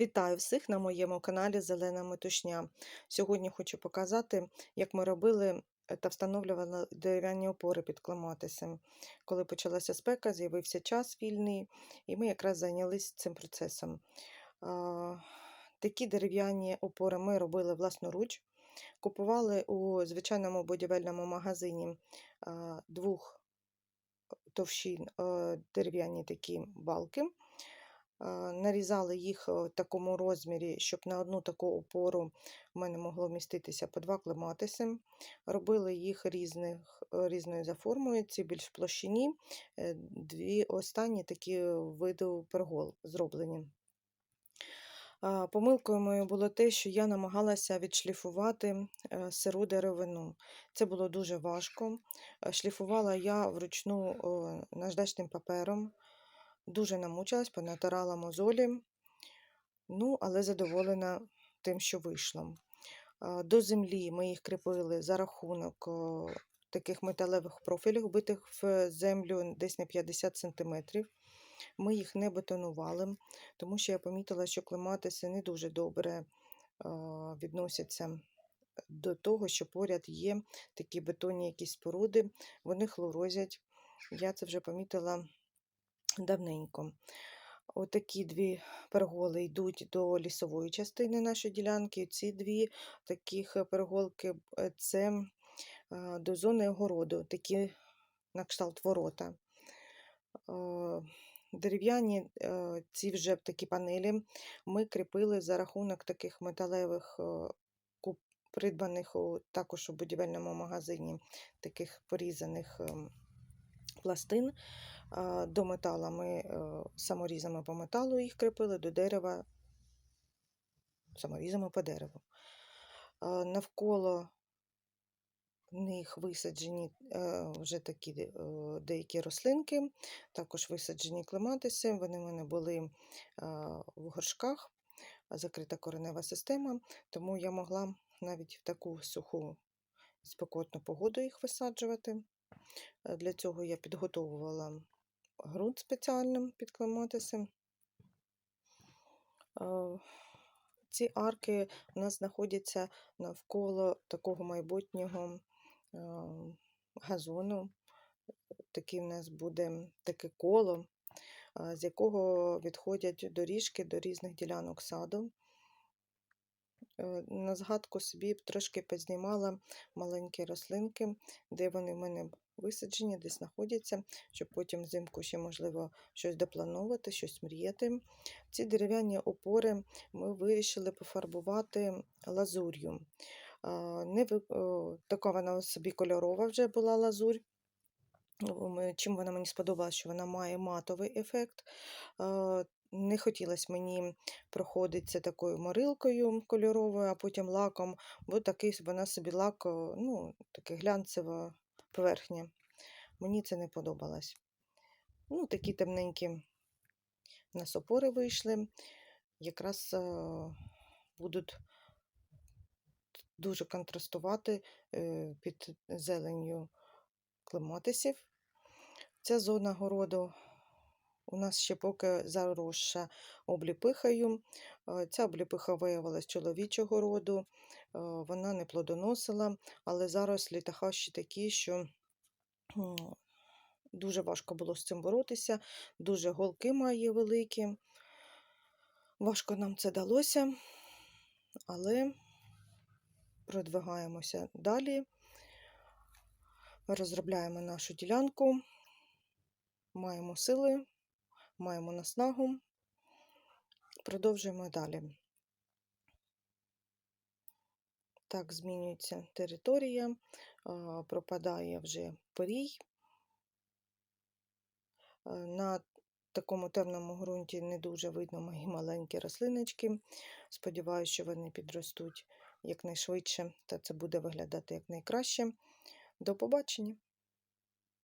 Вітаю всіх на моєму каналі Зелена Метушня. Сьогодні хочу показати, як ми робили е, та встановлювали дерев'яні опори під клематисом. Коли почалася спека, з'явився час вільний, і ми якраз зайнялися цим процесом. Такі дерев'яні опори ми робили власноруч. Купували у звичайному будівельному магазині двох товщин е, дерев'яні такі балки. Нарізали їх в такому розмірі, щоб на одну таку опору в мене могло вміститися по два клематиси. Робили їх різних, е, різною за формою, ці більш площині, е, дві останні такі види пергол зроблені. Помилкою моєю було те, що я намагалася відшліфувати е, сиру деревину. Це було дуже важко. Е, Шліфувала я вручну наждачним папером. Дуже намучилась, понатирала мозолі, ну, але задоволена тим, що вийшло. До землі ми їх кріпили за рахунок таких металевих профілів, вбитих в землю десь на 50 см. Ми їх не бетонували, тому що я помітила, що клематиси не дуже добре відносяться до того, що поряд є такі бетонні якісь споруди, вони хлорозять. Я це вже помітила давненько. Отакі дві перголи йдуть до лісової частини нашої ділянки. Ці дві таких перголки е, це е, до зони огороду, такі на кшталт ворота. Е, Дерев'яні е, ці вже такі панелі ми кріпили за рахунок таких металевих, е, куп- придбаних у- також у будівельному магазині, таких порізаних ем, пластин. До метала ми е, саморізами по металу їх кріпили, до дерева саморізами по дереву. Навколо них висаджені е, вже такі е, деякі рослинки, також висаджені клематиси. Вони в мене були в горшках, закрита коренева система, тому я могла навіть в таку суху спекотну погоду їх висаджувати. Е, Для цього я підготовувала ґрунт спеціальним під клематиси. Е, Ці арки у нас знаходяться навколо такого майбутнього е, газону. Такий у нас буде таке коло, з якого відходять доріжки до різних ділянок саду. Е, На згадку собі трошки познімала маленькі рослинки, де вони в мене висаджені, де знаходяться, щоб потім взимку ще можливо щось доплановувати, щось мріяти. Ці дерев'яні опори ми вирішили пофарбувати лазур'ю. Не така вона собі кольорова вже була лазурь. Чим вона мені сподобалась, що вона має матовий ефект. Не хотілося мені проходитися такою морилкою кольоровою, а потім лаком, бо такий вона собі лак, ну, таке глянцева поверхня. Мені це не подобалось. Ну, такі темненькі у нас опори вийшли. Якраз будуть дуже контрастувати е, під зеленню клематисів. Ця зона городу у нас ще поки заросша обліпихою. Е, Ця обліпиха виявилась чоловічого роду, е, вона не плодоносила, але зараз літахащі такі, що дуже важко було з цим боротися, дуже голки має великі. Важко нам це далося, але продвигаємося далі, розробляємо нашу ділянку, маємо сили, маємо наснагу, продовжуємо далі. Так, змінюється територія, пропадає вже порій. Е, На такому темному ґрунті не дуже видно мої маленькі рослиночки. Сподіваюся, що вони підростуть якнайшвидше, та це буде виглядати якнайкраще. До побачення!